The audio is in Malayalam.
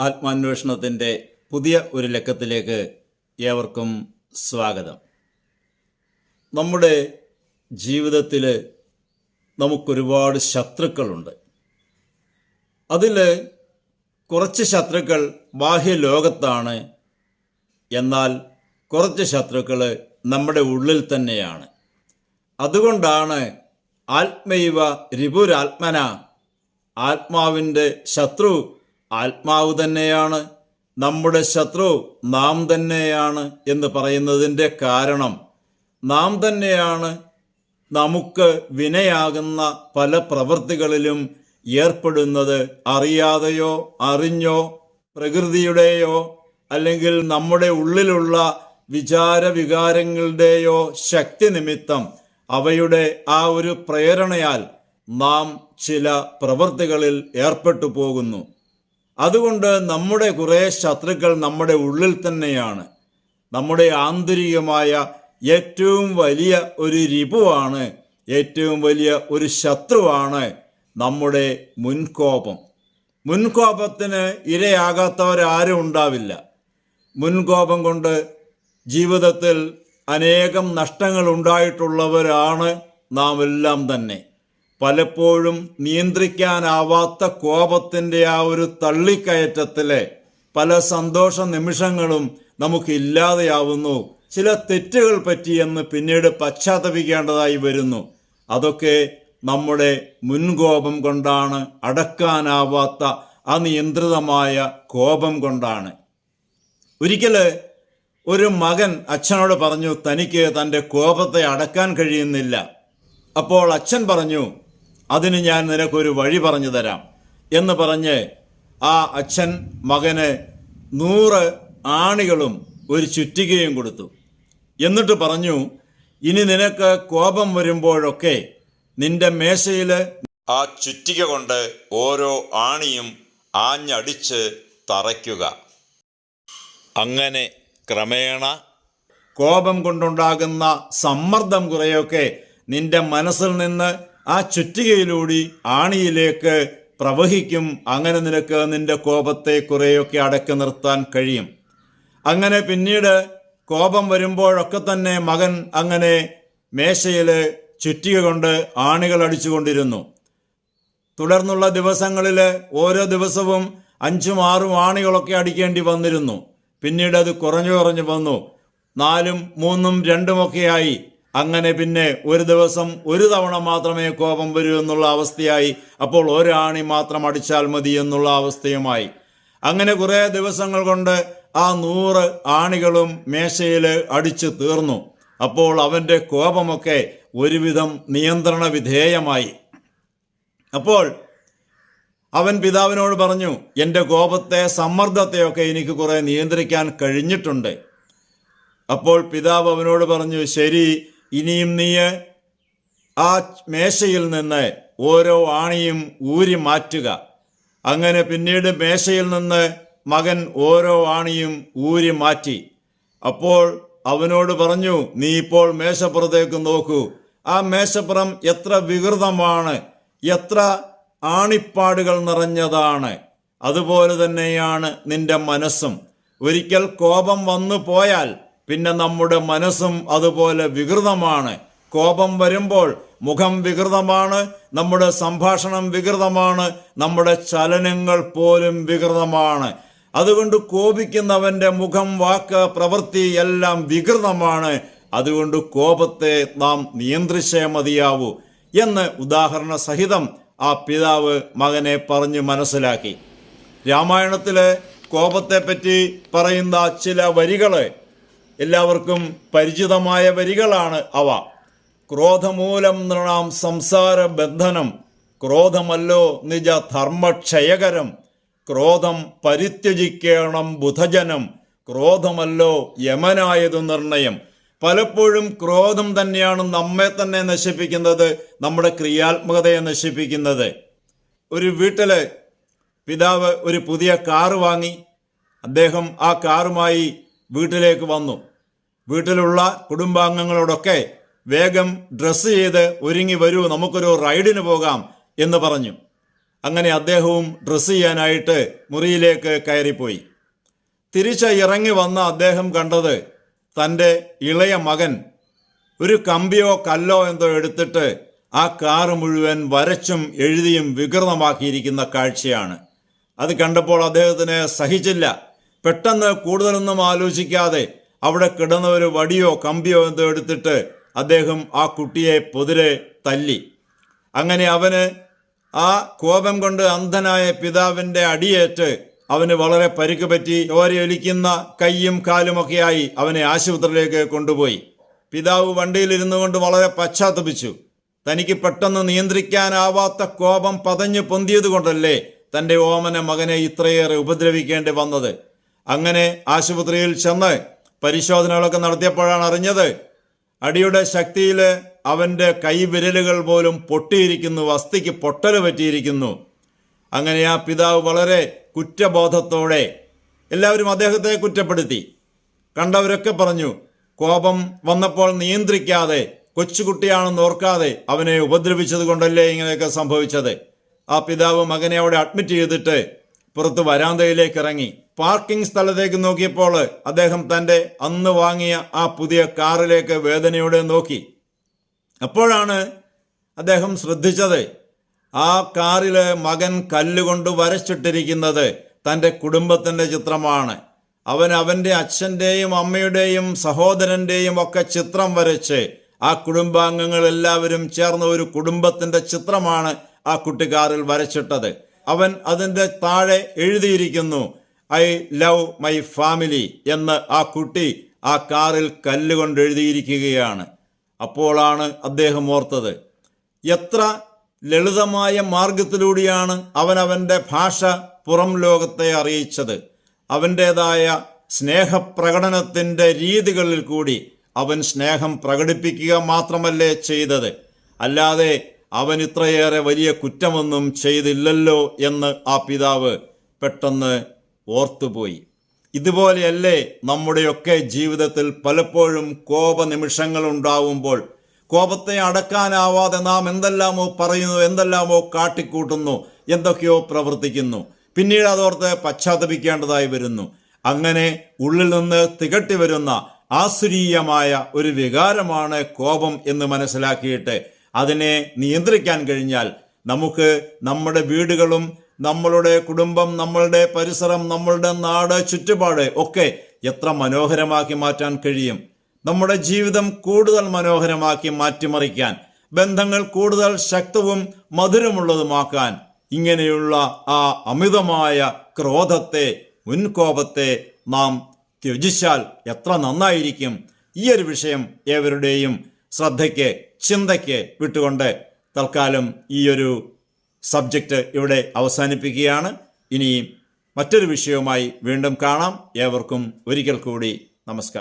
ആത്മാന്വേഷണത്തിന്റെ പുതിയ ഒരു ലക്കത്തിലേക്ക് ഏവർക്കും സ്വാഗതം. നമ്മുടെ ജീവിതത്തിൽ നമുക്കൊരുപാട് ശത്രുക്കളുണ്ട്. അതിൽ കുറച്ച് ശത്രുക്കൾ ബാഹ്യ ലോകത്താണ്. എന്നാൽ കുറച്ച് ശത്രുക്കൾ നമ്മുടെ ഉള്ളിൽ തന്നെയാണ്. അതുകൊണ്ടാണ് ആത്മൈവ രിപുരാത്മന ആത്മാവിന്റെ ശത്രു ആത്മാവ് തന്നെയാണ് നമ്മുടെ ശത്രു നാം തന്നെയാണ് എന്ന് പറയുന്നതിന്റെ കാരണം. നാം തന്നെയാണ് നമുക്ക് വിനയാകുന്ന പല പ്രവൃത്തികളിലും ഏർപ്പെടുന്നത് അറിയാതെയോ അറിഞ്ഞോ പ്രകൃതിയുടെയോ അല്ലെങ്കിൽ നമ്മുടെ ഉള്ളിലുള്ള വിചാര വികാരങ്ങളുടെയോ ശക്തി നിമിത്തം അവയുടെ ആ ഒരു പ്രേരണയാൽ നാം ചില പ്രവൃത്തികളിൽ ഏർപ്പെട്ടു പോകുന്നു. അതുകൊണ്ട് നമ്മുടെ കുറേ ശത്രുക്കൾ നമ്മുടെ ഉള്ളിൽ തന്നെയാണ്. നമ്മുടെ ആന്തരികമായ ഏറ്റവും വലിയ ഒരു രിപുവാണ് ഏറ്റവും വലിയ ഒരു ശത്രുവാണ് നമ്മുടെ മുൻകോപം. മുൻകോപത്തിന് ഇരയാകാത്തവരാരും ഉണ്ടാവില്ല. മുൻകോപം കൊണ്ട് ജീവിതത്തിൽ അനേകം നഷ്ടങ്ങൾ ഉണ്ടായിട്ടുള്ളവരാണ് നാം എല്ലാം തന്നെ. പലപ്പോഴും നിയന്ത്രിക്കാനാവാത്ത കോപത്തിന്റെ ആ ഒരു തള്ളിക്കയറ്റത്തിലെ പല സന്തോഷ നിമിഷങ്ങളും നമുക്ക് ഇല്ലാതെയാവുന്നു. ചില തെറ്റുകൾ പറ്റിയെന്ന് പിന്നീട് പശ്ചാത്തപിക്കേണ്ടതായി വരുന്നു. അതൊക്കെ നമ്മുടെ മുൻകോപം കൊണ്ടാണ് അടക്കാനാവാത്ത അനിയന്ത്രിതമായ കോപം കൊണ്ടാണ്. ഒരിക്കൽ ഒരു മകൻ അച്ഛനോട് പറഞ്ഞു തനിക്ക് തന്റെ കോപത്തെ അടക്കാൻ കഴിയുന്നില്ല. അപ്പോൾ അച്ഛൻ പറഞ്ഞു അതിന് ഞാൻ നിനക്കൊരു വഴി പറഞ്ഞു തരാം എന്ന് പറഞ്ഞ് ആ അച്ഛൻ മകന് നൂറ് ആണികളും ഒരു ചുറ്റികയും കൊടുത്തു. എന്നിട്ട് പറഞ്ഞു ഇനി നിനക്ക് കോപം വരുമ്പോഴൊക്കെ നിന്റെ മേശയിൽ ആ ചുറ്റിക കൊണ്ട് ഓരോ ആണിയും ആഞ്ഞടിച്ച് തറയ്ക്കുക. അങ്ങനെ ക്രമേണ കോപം കൊണ്ടുണ്ടാകുന്ന സമ്മർദ്ദം കുറെയൊക്കെ നിന്റെ മനസ്സിൽ നിന്ന് ആ ചുറ്റികയിലൂടി ആണിയിലേക്ക് പ്രവഹിക്കും. അങ്ങനെ നിനക്ക് നിന്റെ കോപത്തെ കുറേയൊക്കെ അടക്കി നിർത്താൻ കഴിയും. അങ്ങനെ പിന്നീട് കോപം വരുമ്പോഴൊക്കെ തന്നെ മകൻ അങ്ങനെ മേശയിൽ ചുറ്റിക കൊണ്ട് ആണികൾ അടിച്ചുകൊണ്ടിരുന്നു. തുടർന്നുള്ള ദിവസങ്ങളിൽ ഓരോ ദിവസവും അഞ്ചും ആറും ആണികളൊക്കെ അടിക്കേണ്ടി വന്നിരുന്നു. പിന്നീട് അത് കുറഞ്ഞു കുറഞ്ഞു വന്നു. നാലും മൂന്നും രണ്ടുമൊക്കെയായി അങ്ങനെ പിന്നെ ഒരു ദിവസം ഒരു തവണ മാത്രമേ കോപം വരൂ എന്നുള്ള അവസ്ഥയായി. അപ്പോൾ ഒരാണി മാത്രം അടിച്ചാൽ മതി എന്നുള്ള അവസ്ഥയുമായി. അങ്ങനെ കുറേ ദിവസങ്ങൾ കൊണ്ട് ആ നൂറ് ആണികളും മേശയിൽ അടിച്ചു തീർന്നു. അപ്പോൾ അവന്റെ കോപമൊക്കെ ഒരുവിധം നിയന്ത്രണ വിധേയമായി. അപ്പോൾ അവൻ പിതാവിനോട് പറഞ്ഞു എന്റെ കോപത്തെ സമ്മർദ്ദത്തെയൊക്കെ എനിക്ക് കുറേ നിയന്ത്രിക്കാൻ കഴിഞ്ഞിട്ടുണ്ട്. അപ്പോൾ പിതാവ് അവനോട് പറഞ്ഞു ശരി ഇനിയും നീ ആ മേശയിൽ നിന്ന് ഓരോ ആണിയും ഊരി മാറ്റുക. അങ്ങനെ പിന്നീട് മേശയിൽ നിന്ന് മകൻ ഓരോ ആണിയും ഊരി മാറ്റി. അപ്പോൾ അവനോട് പറഞ്ഞു നീ ഇപ്പോൾ മേശപ്പുറത്തേക്ക് നോക്കൂ. ആ മേശപ്പുറം എത്ര വികൃതമാണ് എത്ര ആണിപ്പാടുകൾ നിറഞ്ഞതാണ്. അതുപോലെ തന്നെയാണ് നിന്റെ മനസ്സും. ഒരിക്കൽ കോപം വന്നു പോയാൽ പിന്നെ നമ്മുടെ മനസ്സും അതുപോലെ വികൃതമാണ്. കോപം വരുമ്പോൾ മുഖം വികൃതമാണ് നമ്മുടെ സംഭാഷണം വികൃതമാണ് നമ്മുടെ ചലനങ്ങൾ പോലും വികൃതമാണ്. അതുകൊണ്ട് കോപിക്കുന്നവന്റെ മുഖം വാക്ക് പ്രവൃത്തി എല്ലാം വികൃതമാണ്. അതുകൊണ്ട് കോപത്തെ നാം നിയന്ത്രിച്ചേ മതിയാവൂ എന്ന് ഉദാഹരണ സഹിതം ആ പിതാവ് മകനെ പറഞ്ഞു മനസ്സിലാക്കി. രാമായണത്തിലെ കോപത്തെപ്പറ്റി പറയുന്ന ചില വരികൾ എല്ലാവർക്കും പരിചിതമായ വരികളാണ് അവ. ക്രോധമൂലം നൃണാം സംസാര ബന്ധനം. ക്രോധമല്ലോ നിജ ധർമ്മക്ഷയകരം. ക്രോധം പരിത്യജിക്കണം ബുധജനം. ക്രോധമല്ലോ യമനായതു നിർണയം. പലപ്പോഴും ക്രോധം തന്നെയാണ് നമ്മെ തന്നെ നശിപ്പിക്കുന്നത് നമ്മുടെ ക്രിയാത്മകതയെ നശിപ്പിക്കുന്നത്. ഒരു വീട്ടിൽ പിതാവ് ഒരു പുതിയ കാറ് വാങ്ങി. അദ്ദേഹം ആ കാറുമായി വീട്ടിലേക്ക് വന്നു. വീട്ടിലുള്ള കുടുംബാംഗങ്ങളോടൊക്കെ വേഗം ഡ്രസ്സ് ചെയ്ത് ഒരുങ്ങി വരൂ നമുക്കൊരു റൈഡിന് പോകാം എന്ന് പറഞ്ഞു. അങ്ങനെ അദ്ദേഹവും ഡ്രസ്സ് ചെയ്യാനായിട്ട് മുറിയിലേക്ക് കയറിപ്പോയി. തിരിച്ച് ഇറങ്ങി വന്ന അദ്ദേഹം കണ്ടത് തന്റെ ഇളയ മകൻ ഒരു കമ്പിയോ കല്ലോ എന്തോ എടുത്തിട്ട് ആ കാറ് മുഴുവൻ വരച്ചും എഴുതിയും വികൃതമാക്കിയിരിക്കുന്ന കാഴ്ചയാണ്. അത് കണ്ടപ്പോൾ അദ്ദേഹത്തിന് സഹിച്ചില്ല. പെട്ടെന്ന് കൂടുതലൊന്നും ആലോചിക്കാതെ അവിടെ കിടന്ന ഒരു വടിയോ കമ്പിയോ എന്തോ എടുത്തിട്ട് അദ്ദേഹം ആ കുട്ടിയെ പൊതിരെ തല്ലി. അങ്ങനെ അവന് ആ കോപം കൊണ്ട് അന്ധനായ പിതാവിന്റെ അടിയേറ്റ് അവന് വളരെ പരിക്ക് പറ്റി. ചോരയൊലിക്കുന്ന കൈയും കാലുമൊക്കെയായി അവനെ ആശുപത്രിയിലേക്ക് കൊണ്ടുപോയി. പിതാവ് വണ്ടിയിലിരുന്നു കൊണ്ട് വളരെ പശ്ചാത്തപിച്ചു. തനിക്ക് പെട്ടെന്ന് നിയന്ത്രിക്കാനാവാത്ത കോപം പതഞ്ഞു പൊന്തിയത് കൊണ്ടല്ലേ തന്റെ ഓമന മകനെ ഇത്രയേറെ ഉപദ്രവിക്കേണ്ടി വന്നത്? അങ്ങനെ ആശുപത്രിയിൽ ചെന്ന് പരിശോധനകളൊക്കെ നടത്തിയപ്പോഴാണ് അറിഞ്ഞത് അടിയുടെ ശക്തിയിൽ അവന്റെ കൈവിരലുകൾ പോലും പൊട്ടിയിരിക്കുന്നു അസ്ഥിക്ക് പൊട്ടൽ പറ്റിയിരിക്കുന്നു. അങ്ങനെ ആ പിതാവ് വളരെ കുറ്റബോധത്തോടെ എല്ലാവരും അദ്ദേഹത്തെ കുറ്റപ്പെടുത്തി. കണ്ടവരൊക്കെ പറഞ്ഞു കോപം വന്നപ്പോൾ നിയന്ത്രിക്കാതെ കൊച്ചുകുട്ടിയാണെന്ന് ഓർക്കാതെ അവനെ ഉപദ്രവിച്ചത് കൊണ്ടല്ലേ ഇങ്ങനെയൊക്കെ സംഭവിച്ചത്? ആ പിതാവ് മകനെ അവിടെ അഡ്മിറ്റ് ചെയ്തിട്ട് പുറത്ത് വരാന്തയിലേക്ക് ഇറങ്ങി പാർക്കിംഗ് സ്ഥലത്തേക്ക് നോക്കിയപ്പോൾ അദ്ദേഹം തന്റെ അന്ന് വാങ്ങിയ ആ പുതിയ കാറിലേക്ക് വേദനയോടെ നോക്കി. അപ്പോഴാണ് അദ്ദേഹം ശ്രദ്ധിച്ചത് ആ കാറിൽ മകൻ കല്ലുകൊണ്ട് വരച്ചിട്ടിരിക്കുന്നത് തന്റെ കുടുംബത്തിന്റെ ചിത്രമാണ്. അവൻ അവന്റെ അച്ഛന്റെയും അമ്മയുടെയും സഹോദരന്റെയും ഒക്കെ ചിത്രം വരച്ച് ആ കുടുംബാംഗങ്ങളെല്ലാവരും ചേർന്ന ഒരു കുടുംബത്തിന്റെ ചിത്രമാണ് ആ കുട്ടിക്കാറിൽ വരച്ചിട്ടത്. അവൻ അതിന്റെ താഴെ എഴുതിയിരിക്കുന്നു ഐ ലവ് മൈ ഫാമിലി എന്ന് ആ കുട്ടി ആ കാറിൽ കല്ലുകൊണ്ട് എഴുതിയിരിക്കുകയാണ്. അപ്പോഴാണ് അദ്ദേഹം ഓർത്തത്. എത്ര ലളിതമായ മാർഗത്തിലൂടെയാണ് അവൻ ഭാഷ പുറം ലോകത്തെ അറിയിച്ചത്. അവന്റേതായ സ്നേഹപ്രകടനത്തിന്റെ രീതികളിൽ കൂടി അവൻ സ്നേഹം പ്രകടിപ്പിക്കുക മാത്രമല്ലേ ചെയ്തത്. അല്ലാതെ അവൻ ഇത്രയേറെ വലിയ കുറ്റമൊന്നും ചെയ്തില്ലല്ലോ എന്ന് ആ പിതാവ് പെട്ടെന്ന് ഓർത്തുപോയി. ഇതുപോലെയല്ലേ നമ്മുടെയൊക്കെ ജീവിതത്തിൽ പലപ്പോഴും കോപനിമിഷങ്ങൾ ഉണ്ടാവുമ്പോൾ കോപത്തെ അടക്കാനാവാതെ നാം എന്തെല്ലാമോ പറയുന്നു എന്തെല്ലാമോ കാട്ടിക്കൂട്ടുന്നു എന്തൊക്കെയോ പ്രവർത്തിക്കുന്നു. പിന്നീട് അതോർത്ത് പശ്ചാത്തപിക്കേണ്ടതായി വരുന്നു. അങ്ങനെ ഉള്ളിൽ നിന്ന് തികട്ടി വരുന്ന ആസുരീയമായ ഒരു വികാരമാണ് കോപം എന്ന് മനസ്സിലാക്കിയിട്ട് അതിനെ നിയന്ത്രിക്കാൻ കഴിഞ്ഞാൽ നമുക്ക് നമ്മുടെ വീടുകളും നമ്മളുടെ കുടുംബം നമ്മളുടെ പരിസരം നമ്മളുടെ നാട് ചുറ്റുപാട് ഒക്കെ എത്ര മനോഹരമാക്കി മാറ്റാൻ കഴിയും. നമ്മുടെ ജീവിതം കൂടുതൽ മനോഹരമാക്കി മാറ്റിമറിക്കാൻ ബന്ധങ്ങൾ കൂടുതൽ ശക്തവും മധുരമുള്ളതുമാക്കാൻ ഇങ്ങനെയുള്ള ആ അമിതമായ ക്രോധത്തെ മുൻകോപത്തെ നാം ത്യജിച്ചാൽ എത്ര നന്നായിരിക്കും. ഈ ഒരു വിഷയം ഏവരുടെയും ശ്രദ്ധയ്ക്ക് ചിന്തയ്ക്ക് വിട്ടുകൊണ്ട് തൽക്കാലം ഈ ഒരു സബ്ജക്റ്റ് ഇവിടെ അവസാനിപ്പിക്കുകയാണ്. ഇനിയും മറ്റൊരു വിഷയവുമായി വീണ്ടും കാണാം. ഏവർക്കും ഒരിക്കൽ കൂടി നമസ്കാരം.